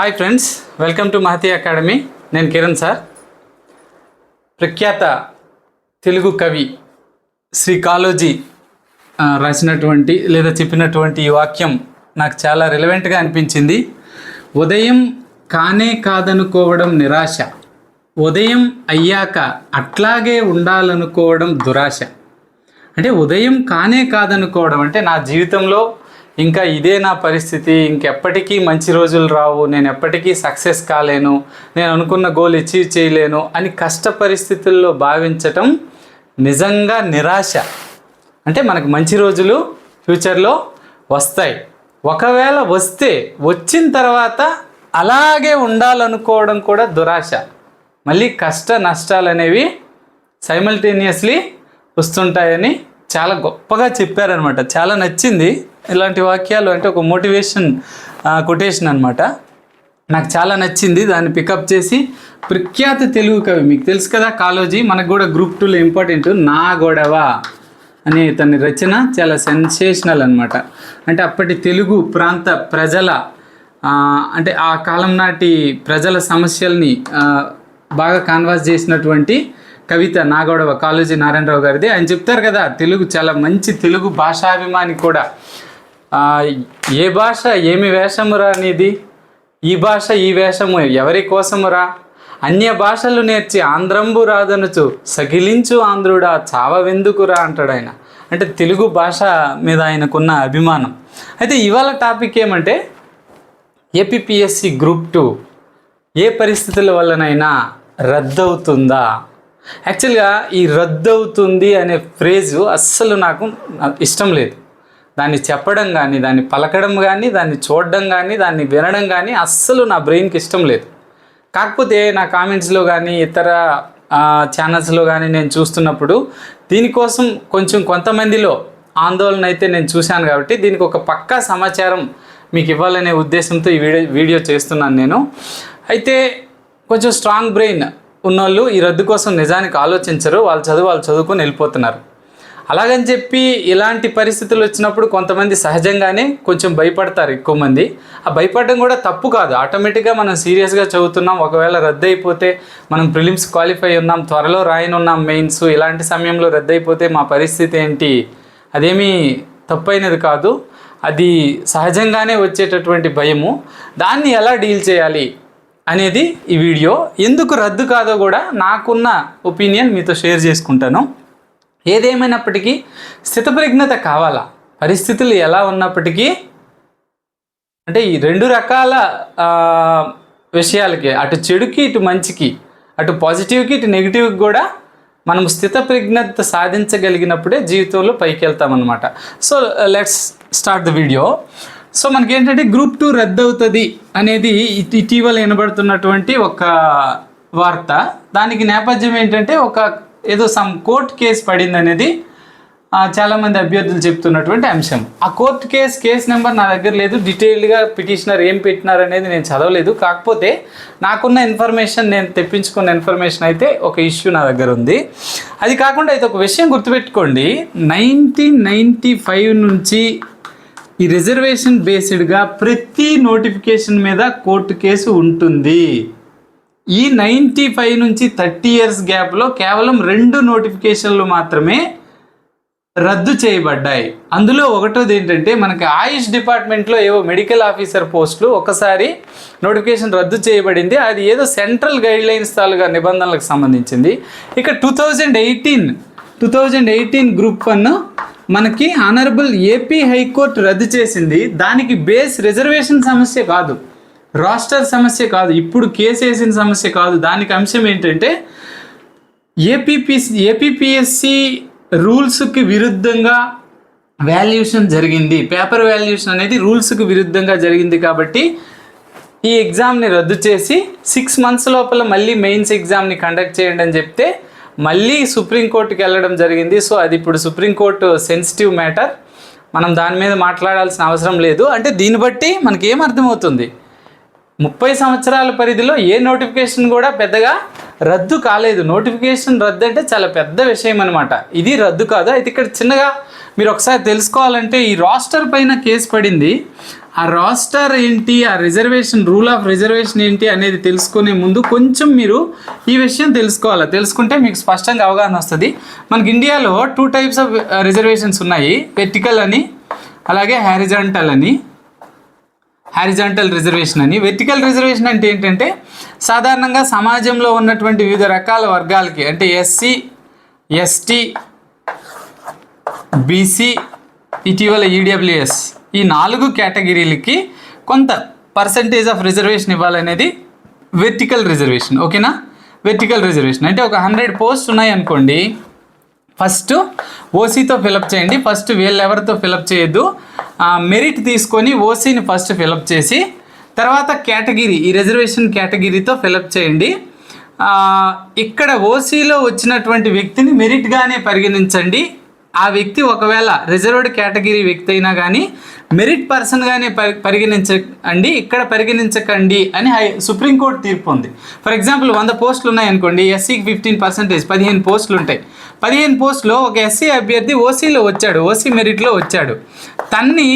Hi friends welcome to Mahathi academy నేను Kiran sir ప్రఖ్యాత తెలుగు కవి శ్రీ కాళోజీ రాసినటువంటి లేదా చెప్పినటువంటి ఈ వాక్యం నాకు చాలా రిలవెంట్గా అనిపించింది. ఉదయం కానే కాదనుకోవడం నిరాశ. ఉదయం అయ్యాక అట్లాగే ఉండాలనుకోవడం దురాశ. అంటే ఉదయం కానే కాదనుకోవడం అంటే నా జీవితంలో ఇంకా ఇదే నా పరిస్థితి. ఇంకెప్పటికీ మంచి రోజులు రావు. నేను ఎప్పటికీ సక్సెస్ కాలేను. నేను అనుకున్న గోల్ అచీవ్ చేయలేను అని కష్ట పరిస్థితుల్లో భావించటం నిజంగా నిరాశ. అంటే మనకు మంచి రోజులు ఫ్యూచర్లో వస్తాయి. ఒకవేళ వస్తే వచ్చిన తర్వాత అలాగే ఉండాలనుకోవడం కూడా దురాశ. మళ్ళీ కష్ట నష్టాలు అనేవి సైమల్టేనియస్లీ వస్తుంటాయని చాలా గొప్పగా చెప్పారనమాట. చాలా నచ్చింది. ఇలాంటి వాక్యాలు అంటే ఒక మోటివేషన్ కొటేషన్ అనమాట. నాకు చాలా నచ్చింది. దాన్ని పికప్ చేసి ప్రఖ్యాత తెలుగు కవి మీకు తెలుసు కదా కాలోజీ మనకు కూడా గ్రూప్ టూలో ఇంపార్టెంట్. నా గొడవ అనే తన రచన చాలా సెన్సేషనల్ అనమాట. అంటే అప్పటి తెలుగు ప్రాంత ప్రజల అంటే ఆ కాలం నాటి ప్రజల సమస్యల్ని బాగా కాన్వాస్ చేసినటువంటి కవిత నాగౌడవ కాళోజీ నారాయణరావు గారిది. ఆయన చెప్తారు కదా తెలుగు చాలా మంచి తెలుగు భాషాభిమాని కూడా. ఏ భాష ఏమి వేషమురా అనేది ఈ భాష ఈ వేషము ఎవరి కోసమురా అన్య భాషలు నేర్చి ఆంధ్రంబు రాదనుచు సగిలించు ఆంధ్రుడా చావవెందుకురా అంటాడు ఆయన. అంటే తెలుగు భాష మీద ఆయనకున్న అభిమానం. అయితే ఇవాళ టాపిక్ ఏమంటే ఏపీఎస్సి గ్రూప్ టూ ఏ పరిస్థితుల వల్లనైనా రద్దవుతుందా? యాక్చువల్గా ఈ రద్దవుతుంది అనే ఫ్రేజు అస్సలు నాకు ఇష్టం లేదు. దాన్ని చెప్పడం కానీ దాన్ని పలకడం కానీ దాన్ని చూడడం కానీ దాన్ని వినడం కానీ అస్సలు నా బ్రెయిన్కి ఇష్టం లేదు. కాకపోతే నా కామెంట్స్లో కానీ ఇతర ఛానల్స్లో కానీ నేను చూస్తున్నప్పుడు దీనికోసం కొంచెం కొంతమందిలో ఆందోళన అయితే నేను చూశాను కాబట్టి దీనికి ఒక పక్కా సమాచారం మీకు ఇవ్వాలనే ఉద్దేశంతో ఈ వీడియో వీడియో చేస్తున్నాను నేను. అయితే కొంచెం స్ట్రాంగ్ బ్రెయిన్ ఉన్నోళ్ళు ఈ రద్దు కోసం నిజానికి ఆలోచించరు వాళ్ళు చదువు వాళ్ళు చదువుకొని వెళ్ళిపోతున్నారు. అలాగని చెప్పి ఇలాంటి పరిస్థితులు వచ్చినప్పుడు కొంతమంది సహజంగానే కొంచెం భయపడతారు ఎక్కువ మంది. ఆ భయపడడం కూడా తప్పు కాదు. ఆటోమేటిక్గా మనం సీరియస్గా చదువుతున్నాం ఒకవేళ రద్దు అయిపోతే మనం ప్రిలిమ్స్ క్వాలిఫై ఉన్నాం త్వరలో రాయనున్నాం మెయిన్స్ ఇలాంటి సమయంలో రద్దు అయిపోతే మా పరిస్థితి ఏంటి? అదేమీ తప్పైనది కాదు. అది సహజంగానే వచ్చేటటువంటి భయము. దాన్ని ఎలా డీల్ చేయాలి? అనేది ఈ వీడియో. ఎందుకు రద్దు కాదో కూడా నాకున్న ఒపీనియన్ మీతో షేర్ చేసుకుంటాను. ఏదేమైనప్పటికీ స్థితప్రజ్ఞత కావాలా? పరిస్థితులు ఎలా ఉన్నప్పటికీ అంటే ఈ రెండు రకాల విషయాలకి అటు చెడుకి ఇటు మంచికి అటు పాజిటివ్కి ఇటు నెగిటివ్కి కూడా మనం స్థితప్రజ్ఞత సాధించగలిగినప్పుడే జీవితంలో పైకి వెళ్తామన్నమాట so let's start the video so మనకి ఏంటంటే గ్రూప్ టూ రద్దవుతుంది అనేది ఇటీవల వినబడుతున్నటువంటి ఒక వార్త. దానికి నేపథ్యం ఏంటంటే ఒక ఏదో సమ్ కోర్ట్ కేసు పడింది అనేది చాలామంది అభ్యర్థులు చెప్తున్నటువంటి అంశం. ఆ కోర్టు కేసు కేసు నెంబర్ నా దగ్గర లేదు. డీటెయిల్డ్గా పిటిషనర్ ఏం పెట్టినారు అనేది నేను చదవలేదు. కాకపోతే నాకున్న ఇన్ఫర్మేషన్ నేను తెప్పించుకున్న ఇన్ఫర్మేషన్ అయితే ఒక ఇష్యూ నా దగ్గర ఉంది. అది కాకుండా అయితే ఒక విషయం గుర్తుపెట్టుకోండి. నైన్టీన్ నైంటీ ఫైవ్ నుంచి ఈ రిజర్వేషన్ బేస్డ్గా ప్రతి నోటిఫికేషన్ మీద కోర్టు కేసు ఉంటుంది. ఈ నైంటీ ఫైవ్ నుంచి థర్టీ ఇయర్స్ గ్యాప్లో కేవలం రెండు నోటిఫికేషన్లు మాత్రమే రద్దు చేయబడ్డాయి. అందులో ఒకటోది ఏంటంటే మనకి ఆయుష్ డిపార్ట్మెంట్లో ఏవో మెడికల్ ఆఫీసర్ పోస్టులు ఒకసారి నోటిఫికేషన్ రద్దు చేయబడింది. అది ఏదో సెంట్రల్ గైడ్లైన్స్ తాలుగా నిబంధనలకు సంబంధించింది. ఇక two thousand eighteen two thousand eighteen group one మనకి ఆనరబుల్ ఏపీ హైకోర్టు రద్దు చేసింది. దానికి బేస్ రిజర్వేషన్ సమస్య కాదు. రాస్టర్ సమస్య కాదు. ఇప్పుడు కేసు వేసిన సమస్య కాదు. దానికి అంశం ఏంటంటే ఏపీపీ ఏపీపీఎస్సి రూల్స్కి విరుద్ధంగా వాల్యుయేషన్ జరిగింది. పేపర్ వాల్యుయేషన్ అనేది రూల్స్కి విరుద్ధంగా జరిగింది కాబట్టి ఈ ఎగ్జామ్ని రద్దు చేసి సిక్స్ మంత్స్ లోపల మళ్ళీ మెయిన్స్ ఎగ్జామ్ని కండక్ట్ చేయండి అని చెప్తే మళ్ళీ సుప్రీంకోర్టుకి వెళ్ళడం జరిగింది. సో అది ఇప్పుడు సుప్రీంకోర్టు సెన్సిటివ్ మ్యాటర్. మనం దాని మీద మాట్లాడాల్సిన అవసరం లేదు. అంటే దీన్ని బట్టి మనకి ఏం అర్థమవుతుంది? ముప్పై సంవత్సరాల పరిధిలో ఏ నోటిఫికేషన్ కూడా పెద్దగా రద్దు కాలేదు. నోటిఫికేషన్ రద్దు అంటే చాలా పెద్ద విషయం అనమాట ఇది రద్దు కాదు. అయితే ఇక్కడ చిన్నగా మీరు ఒకసారి తెలుసుకోవాలంటే ఈ రాస్టర్ పైన కేసు పడింది. ఆ రాస్టర్ ఏంటి ఆ రిజర్వేషన్ రూల్ ఆఫ్ రిజర్వేషన్ ఏంటి అనేది తెలుసుకునే ముందు కొంచెం మీరు ఈ విషయం తెలుసుకోవాలి. తెలుసుకుంటే మీకు స్పష్టంగా అవగాహన వస్తుంది. మనకి ఇండియాలో టూ టైప్స్ ఆఫ్ రిజర్వేషన్స్ ఉన్నాయి. వెర్టికల్ అని అలాగే హారిజాంటల్ అని హారిజాంటల్ రిజర్వేషన్ అని. వెర్టికల్ రిజర్వేషన్ అంటే ఏంటంటే సాధారణంగా సమాజంలో ఉన్నటువంటి వివిధ రకాల వర్గాలకి అంటే ఎస్సీ ఎస్టీ బీసీ ఇటీవల ఈడబ్ల్యూఎస్ ఈ నాలుగు కేటగిరీలకి కొంత పర్సంటేజ్ ఆఫ్ రిజర్వేషన్ ఇవ్వాలనేది వెర్టికల్ రిజర్వేషన్ ఓకేనా వెర్టికల్ రిజర్వేషన్ అంటే ఒక హండ్రెడ్ పోస్ట్ ఉన్నాయి అనుకోండి ఫస్ట్ ఓసీతో ఫిలప్ చేయండి. ఫస్ట్ వీళ్ళు ఎవరితో ఫిలప్ చేయొద్దు. మెరిట్ తీసుకొని ఓసీని ఫస్ట్ ఫిలప్ చేసి తర్వాత కేటగిరీ ఈ రిజర్వేషన్ కేటగిరీతో ఫిలప్ చేయండి. ఇక్కడ ఓసీలో వచ్చినటువంటి వ్యక్తిని మెరిట్గానే పరిగణించండి. ఆ వ్యక్తి ఒకవేళ రిజర్వ్డ్ కేటగిరీ వ్యక్తి అయినా కానీ మెరిట్ పర్సన్గానే పరి పరిగణించండి ఇక్కడ పరిగణించకండి అని హై సుప్రీంకోర్టు తీర్పు ఉంది. ఫర్ ఎగ్జాంపుల్ వంద పోస్టులు ఉన్నాయనుకోండి ఎస్సీకి ఫిఫ్టీన్ పర్సెంటేజ్ పదిహేను పోస్టులు ఉంటాయి పదిహేను పోస్టులో ఒక ఎస్సీ అభ్యర్థి ఓసీలో వచ్చాడు ఓసీ మెరిట్లో వచ్చాడు. తన్ని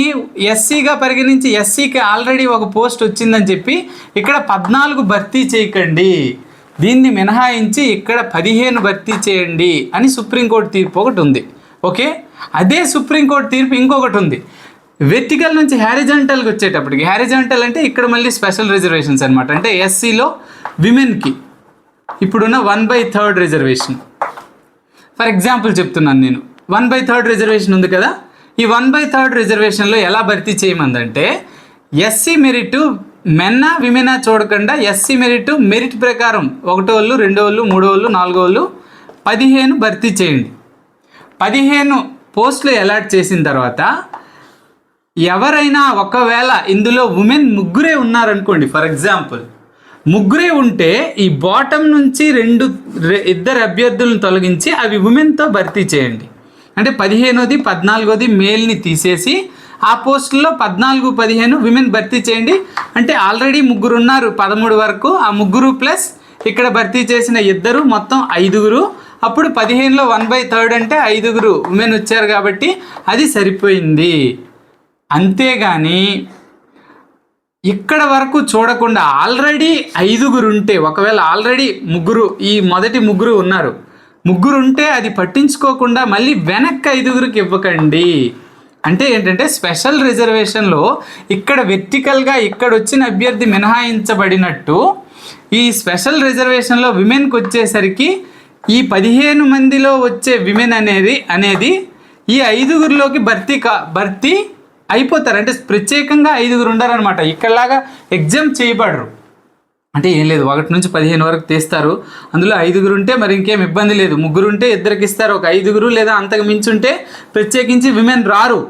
ఎస్సీగా పరిగణించి ఎస్సీకి ఆల్రెడీ ఒక పోస్ట్ వచ్చిందని చెప్పి ఇక్కడ పద్నాలుగు భర్తీ చేయకండి. దీన్ని మినహాయించి ఇక్కడ పదిహేను భర్తీ చేయండి అని సుప్రీంకోర్టు తీర్పు ఒకటి ఉంది. ఓకే? అదే సుప్రీంకోర్టు తీర్పు ఇంకొకటి ఉంది. వెర్టికల్ నుంచి హ్యారిజాంటల్కి వచ్చేటప్పటికి హ్యారిజాంటల్ అంటే ఇక్కడ మళ్ళీ స్పెషల్ రిజర్వేషన్స్ అనమాట అంటే ఎస్సీలో విమెన్కి ఇప్పుడున్న one by third reservation. For example చెప్తున్నాను నేను. వన్ బై థర్డ్ రిజర్వేషన్ ఉంది కదా? ఈ వన్ బై థర్డ్ రిజర్వేషన్లో ఎలా భర్తీ చేయమందంటే ఎస్సీ మెరిట్ మెన్నా విమెనా చూడకుండా ఎస్సీ మెరిట్ మెరిట్ ప్రకారం ఒకటో వాళ్ళు రెండో వాళ్ళు మూడో వాళ్ళు నాలుగో వాళ్ళు పదిహేను భర్తీ చేయండి. పదిహేను పోస్టులు అలాట్ చేసిన తర్వాత ఎవరైనా ఒకవేళ ఇందులో ఉమెన్ ముగ్గురే ఉన్నారనుకోండి ఫర్ ఎగ్జాంపుల్. ముగ్గురే ఉంటే ఈ బాటమ్ నుంచి రెండు ఇద్దరు అభ్యర్థులను తొలగించి అవి ఉమెన్తో భర్తీ చేయండి. అంటే పదిహేనోది పద్నాలుగోది మేల్ని తీసేసి ఆ పోస్టుల్లో పద్నాలుగు పదిహేను విమెన్ భర్తీ చేయండి. అంటే ఆల్రెడీ ముగ్గురు ఉన్నారు పదమూడు వరకు. ఆ ముగ్గురు ప్లస్ ఇక్కడ భర్తీ చేసిన ఇద్దరు మొత్తం ఐదుగురు. అప్పుడు పదిహేనులో వన్ బై థర్డ్ అంటే ఐదుగురు ఉమెన్ వచ్చారు కాబట్టి అది సరిపోయింది. అంతేగాని ఇక్కడ వరకు చూడకుండా ఆల్రెడీ ఐదుగురు ఉంటే ఒకవేళ ఆల్రెడీ ముగ్గురు ఈ మొదటి ముగ్గురు ఉన్నారు. ముగ్గురు ఉంటే అది పట్టించుకోకుండా మళ్ళీ వెనక్కి ఐదుగురికి ఇవ్వకండి. అంటే ఏంటంటే స్పెషల్ రిజర్వేషన్లో ఇక్కడ వెర్టికల్గా ఇక్కడ వచ్చిన అభ్యర్థి మినహాయించబడినట్టు ఈ స్పెషల్ రిజర్వేషన్లో విమెన్కి వచ్చేసరికి ఈ పదిహేను మందిలో వచ్చే విమెన్ అనేది అనేది ఈ ఐదుగురిలోకి భర్తీ కా భర్తీ అయిపోతారు. అంటే ప్రత్యేకంగా ఐదుగురు ఉండరనమాట ఇక్కడలాగా ఎగ్జామ్ చేయబడరు. అంటే ఏం లేదు ఒకటి నుంచి పదిహేను వరకు తీస్తారు. అందులో ఐదుగురు ఉంటే మరి ఇంకేం ఇబ్బంది లేదు. ముగ్గురు ఉంటే ఇద్దరికి ఇస్తారు. ఒక ఐదుగురు లేదా అంతకు మించి ఉంటే ప్రత్యేకించి విమెన్ రారు.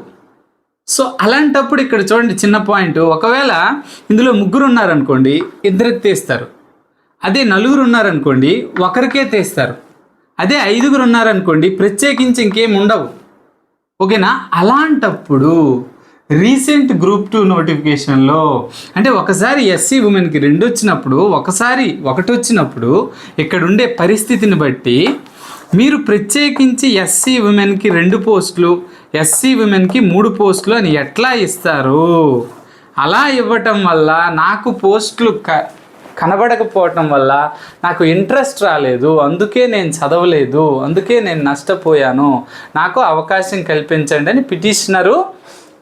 సో అలాంటప్పుడు ఇక్కడ చూడండి చిన్న పాయింట్. ఒకవేళ ఇందులో ముగ్గురు ఉన్నారనుకోండి ఇద్దరికి తీస్తారు. అదే నలుగురు ఉన్నారనుకోండి ఒకరికే తీస్తారు. అదే ఐదుగురు ఉన్నారనుకోండి ప్రత్యేకించి ఇంకేం ఉండవు. ఓకేనా? అలాంటప్పుడు రీసెంట్ గ్రూప్ టూ నోటిఫికేషన్లో అంటే ఒకసారి ఎస్సీ ఉమెన్కి రెండు వచ్చినప్పుడు ఒకసారి ఒకటి వచ్చినప్పుడు ఇక్కడ ఉండే పరిస్థితిని బట్టి మీరు ప్రత్యేకించి ఎస్సీ ఉమెన్కి రెండు పోస్టులు ఎస్సీ ఉమెన్కి మూడు పోస్టులు అని ఎట్లా ఇస్తారు? అలా ఇవ్వటం వల్ల నాకు పోస్టులు క కనబడకపోవటం వల్ల నాకు ఇంట్రెస్ట్ రాలేదు అందుకే నేను చదవలేదు అందుకే నేను నష్టపోయాను నాకు అవకాశం కల్పించండి అని పిటిషనరు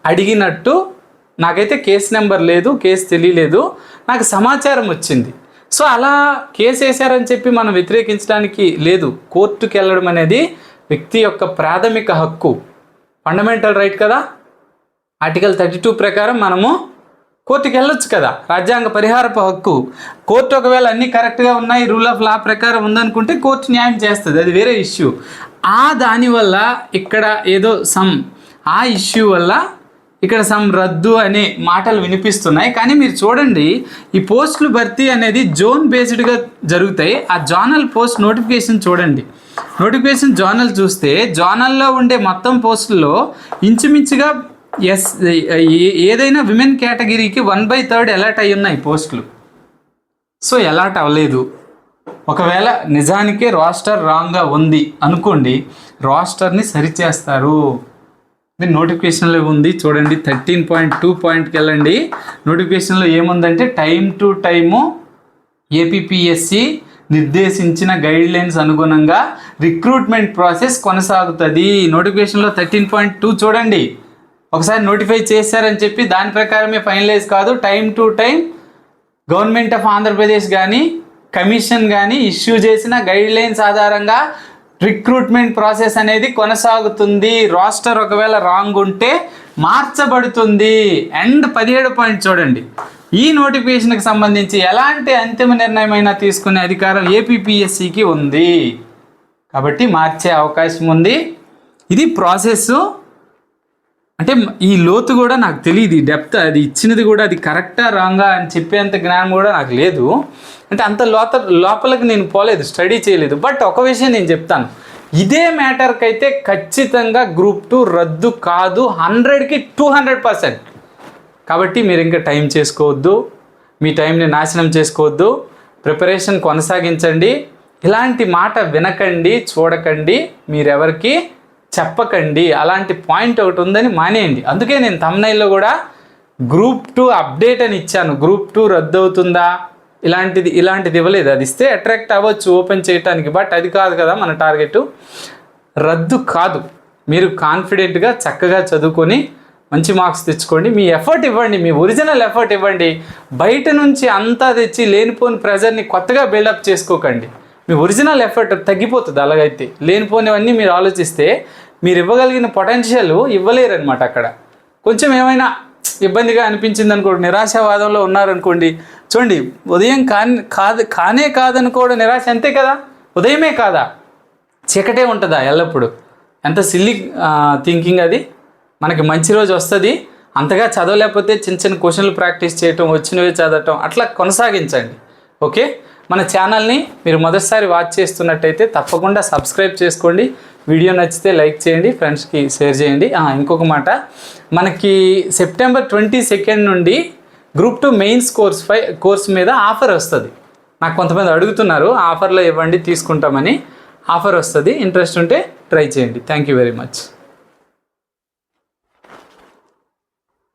అడిగినట్టు నాకైతే కేసు నెంబర్ లేదు కేసు తెలియలేదు నాకు సమాచారం వచ్చింది. సో అలా కేసు వేశారని చెప్పి మనం వ్యతిరేకించడానికి లేదు. కోర్టుకి వెళ్ళడం అనేది వ్యక్తి యొక్క ప్రాథమిక హక్కు. ఫండమెంటల్ రైట్ కదా? ఆర్టికల్ థర్టీ టూ ప్రకారం మనము కోర్టుకి వెళ్ళొచ్చు కదా. రాజ్యాంగ పరిహారపు హక్కు. కోర్టు ఒకవేళ అన్నీ కరెక్ట్గా ఉన్నాయి రూల్ ఆఫ్ లా ప్రకారం ఉందనుకుంటే కోర్టు న్యాయం చేస్తుంది. అది వేరే ఇష్యూ. ఆ దానివల్ల ఇక్కడ ఏదో సమ్ ఆ ఇష్యూ వల్ల ఇక్కడ సమ్ రద్దు అనే మాటలు వినిపిస్తున్నాయి. కానీ మీరు చూడండి ఈ పోస్టులు భర్తీ అనేది జోన్ బేస్డ్గా జరుగుతాయి. ఆ జోనల్ పోస్ట్ నోటిఫికేషన్ చూడండి. నోటిఫికేషన్ జోనల్ చూస్తే జోనల్లో ఉండే మొత్తం పోస్టుల్లో ఇంచుమించుగా ఎస్ uh, ఏ- ఏదైనా విమెన్ కేటగిరీకి వన్ బై థర్డ్ ఎలాట్ అయి ఉన్నాయి పోస్టులు. సో ఎలాట్ అవ్వలేదు. ఒకవేళ నిజానికే రాస్టర్ రాంగ్గా ఉంది అనుకోండి రాస్టర్ని సరిచేస్తారు. మీరు నోటిఫికేషన్లో ఉంది చూడండి థర్టీన్ పాయింట్ టూ పాయింట్కి వెళ్ళండి. నోటిఫికేషన్లో ఏముందంటే టైం టు టైము ఏపీపీఎస్సి నిర్దేశించిన గైడ్ లైన్స్ అనుగుణంగా రిక్రూట్మెంట్ ప్రాసెస్ కొనసాగుతుంది. నోటిఫికేషన్లో థర్టీన్ పాయింట్ టూ చూడండి. ఒకసారి నోటిఫై చేశారని చెప్పి దాని ప్రకారమే ఫైనలైజ్ కాదు time to time government of Andhra Pradesh కానీ కమిషన్ కానీ ఇష్యూ చేసిన గైడ్ లైన్స్ ఆధారంగా రిక్రూట్మెంట్ ప్రాసెస్ అనేది కొనసాగుతుంది. రాస్టర్ ఒకవేళ రాంగ్ ఉంటే మార్చబడుతుంది. అండ్ పదిహేడు పాయింట్ చూడండి. ఈ నోటిఫికేషన్కి సంబంధించి ఎలాంటి అంతిమ నిర్ణయమైనా తీసుకునే అధికారం ఏపీపీఎస్సికి ఉంది. కాబట్టి మార్చే అవకాశం ఉంది. ఇది ప్రాసెస్ అంటే ఈ లోతు కూడా నాకు తెలియదు ఈ డెప్త్ అది ఇచ్చినది కూడా అది కరెక్టా రాంగా అని చెప్పేంత జ్ఞానం కూడా నాకు లేదు. అంటే అంత లోత లోపలికి నేను పోలేదు స్టడీ చేయలేదు. బట్ ఒక విషయం నేను చెప్తాను. ఇదే మ్యాటర్కి అయితే ఖచ్చితంగా గ్రూప్ టూ రద్దు కాదు హండ్రెడ్కి టూ హండ్రెడ్ పర్సెంట్ కాబట్టి మీరు ఇంకా టైం చేసుకోవద్దు మీ టైంని నాశనం చేసుకోవద్దు ప్రిపరేషన్ కొనసాగించండి. ఇలాంటి మాట వినకండి చూడకండి మీరెవరికి చెప్పకండి అలాంటి పాయింట్ ఒకటి ఉందని మానేయండి. అందుకే నేను తమ్నైల్లో కూడా గ్రూప్ టూ అప్డేట్ అని ఇచ్చాను. గ్రూప్ టూ రద్దు అవుతుందా ఇలాంటిది ఇలాంటిది ఇవ్వలేదు. అది ఇస్తే అట్రాక్ట్ అవ్వచ్చు ఓపెన్ చేయడానికి బట్ అది కాదు కదా మన టార్గెట్ రద్దు కాదు. మీరు కాన్ఫిడెంట్గా చక్కగా చదువుకొని మంచి మార్క్స్ తెచ్చుకోండి. మీ ఎఫర్ట్ ఇవ్వండి మీ ఒరిజినల్ ఎఫర్ట్ ఇవ్వండి. బయట నుంచి అంతా తెచ్చి లేనిపోని ప్రెజర్ని కొత్తగా బిల్డప్ చేసుకోకండి. మీ ఒరిజినల్ ఎఫర్ట్ తగ్గిపోతుంది అలాగైతే. లేనిపోనివన్నీ మీరు ఆలోచిస్తే మీరు ఇవ్వగలిగిన పొటెన్షియల్ ఇవ్వలేరనమాట అక్కడ. కొంచెం ఏమైనా ఇబ్బందిగా అనిపించింది అనుకోండి నిరాశావాదంలో ఉన్నారనుకోండి చూడండి ఉదయం కాని కాదు కానే కాదనుకోవడం నిరాశ అంతే కదా? ఉదయమే కాదా? చీకటే ఉంటుందా ఎల్లప్పుడు? ఎంత సిల్లీ థింకింగ్ అది. మనకి మంచి రోజు వస్తుంది. అంతగా చదవలేకపోతే చిన్న చిన్న క్వశ్చన్లు ప్రాక్టీస్ చేయటం వచ్చినవి చదవటం అట్లా కొనసాగించండి. ఓకే? మన ఛానల్ని మీరు మొదటిసారి వాచ్ చేస్తున్నట్టయితే తప్పకుండా సబ్స్క్రైబ్ చేసుకోండి. వీడియో నచ్చితే లైక్ చేయండి ఫ్రెండ్స్కి షేర్ చేయండి. ఇంకొక మాట. మనకి సెప్టెంబర్ ట్వంటీ సెకండ్ నుండి గ్రూప్ టూ మెయిన్స్ కోర్స్ పై కోర్స్ మీద ఆఫర్ వస్తుంది. నాకు కొంతమంది అడుగుతున్నారు ఆఫర్లో ఇవ్వండి తీసుకుంటామని. ఆఫర్ వస్తుంది. ఇంట్రెస్ట్ ఉంటే ట్రై చేయండి. Thank you very much.